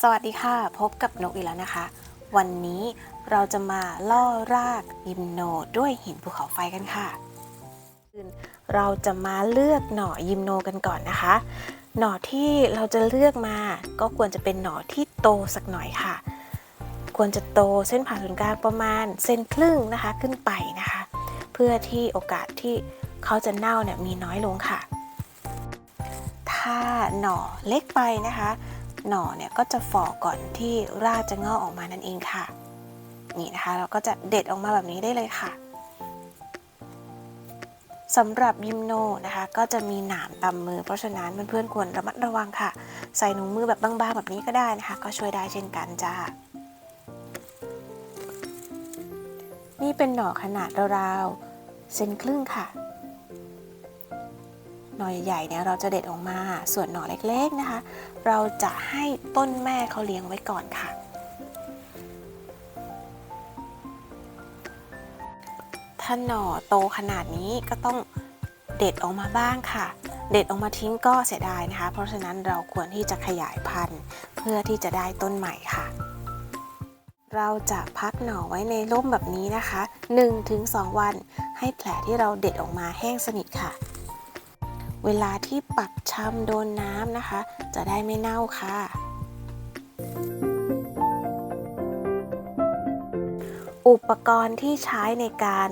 สวัสดีค่ะ พบกับนกอีกแล้วนะคะ วันนี้เราจะมาล่อรากยิมโนด้วยหินภูเขาไฟกันค่ะ เราจะมาเลือกหน่อยิมโนกันก่อนนะคะ หน่อที่เราจะเลือกมาก็ควรจะเป็นหน่อที่โตสักหน่อยค่ะ ควรจะโตเส้นผ่าศูนย์กลางประมาณเซนครึ่งนะคะขึ้นไปนะคะ เพื่อที่โอกาสที่เขาจะเน่าเนี่ยมีน้อยลงค่ะ ถ้าหน่อเล็กไปนะคะ หน่อเนี่ยก็จะฝ่อก่อนที่รากจะงอกออกมานั่นเองค่ะ นี่นะคะ เราก็จะเด็ดออกมาแบบนี้ได้เลยค่ะสำหรับยิมโนนะคะก็จะมีหนามตำมือ เพราะฉะนั้นเพื่อนๆควรระมัดระวังค่ะ ใส่ถุงมือแบบบางๆแบบนี้ก็ได้นะคะ ก็ช่วยได้เช่นกันจ้านี่เป็นหน่อขนาดราวๆเซนครึ่งค่ะ หน่อใหญ่เนี่ยเราจะเด็ดออกมาส่วนหน่อเล็กๆนะคะ เราจะให้ต้นแม่เขาเลี้ยงไว้ก่อนค่ะ ถ้าหน่อโตขนาดนี้ก็ต้องเด็ดออกมาบ้างค่ะ เด็ดออกมาทิ้งก็เสียดายนะคะ เพราะฉะนั้นเราควรที่จะขยายพันธุ์เพื่อที่จะได้ต้นใหม่ค่ะเราจะพักหน่อไว้ในร่มแบบนี้นะคะ 1-2 วัน ให้แผลที่เราเด็ดออกมาแห้งสนิทค่ะ เวลาที่ปักชำโดนน้ำนะคะ จะได้ไม่เน่าค่ะ อุปกรณ์ที่ใช้ในการ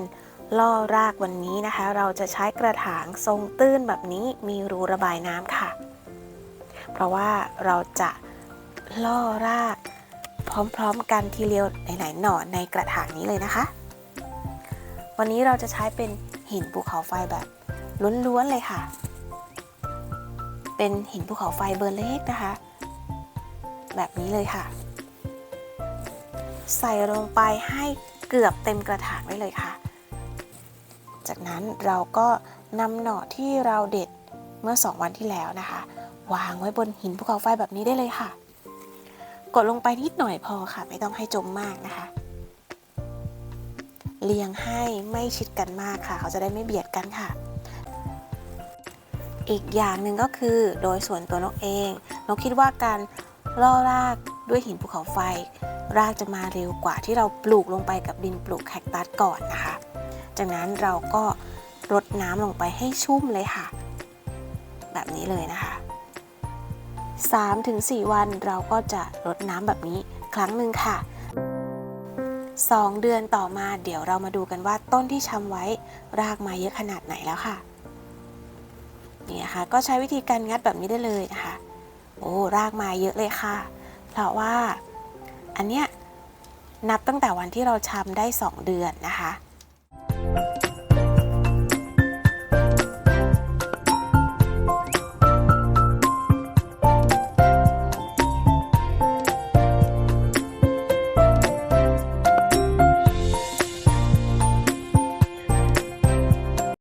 ล่อรากวันนี้นะคะ เราจะใช้กระถางทรงตื้นแบบนี้มีรูระบายน้ำค่ะ เพราะว่าเราจะล่อรากพร้อมๆกันทีเดียวหลายๆหน่อในกระถางนี้เลยนะคะ วันนี้เราจะใช้เป็นหินภูเขาไฟแบบล้วนๆเลยค่ะ เป็นหินภูเขาไฟเบอร์เล็กนะคะ แบบนี้เลยค่ะ ใส่ลงไปให้เกือบเต็มกระถางไว้เลยค่ะ จากนั้นเราก็นำหน่อที่เราเด็ดเมื่อ 2 วันที่แล้วนะคะ วางไว้บนหินภูเขาไฟแบบนี้ได้เลยค่ะ กดลงไปนิดหน่อยพอค่ะ ไม่ต้องให้จมมากนะคะเรียงให้ไม่ชิดกันมากค่ะ เขาจะได้ไม่เบียดกันค่ะ อีกอย่างหนึ่งก็คือโดยส่วนตัวนกเองนกคิดว่าการล่อรากด้วยหินภูเขาไฟ รากจะมาเร็วกว่าที่เราปลูกลงไปกับดินปลูกแคคตัสก่อนนะคะ จากนั้นเราก็รดน้ำลงไปให้ชุ่มเลยค่ะ แบบนี้เลยนะคะ3-4 วันเราก็จะรดน้ำแบบนี้ครั้งหนึ่งค่ะ 2 เดือนต่อมาเดี๋ยวเรามาดูกันว่าต้นที่ชำไว้รากมาเยอะขนาดไหนแล้วค่ะ นี่นะคะก็ใช้วิธีการงัดแบบนี้ได้เลยนะคะโอ้รากมาเยอะเลยค่ะ เพราะว่าอันเนี้ยนับตั้งแต่วันที่เราชำได้ 2 เดือนนะคะ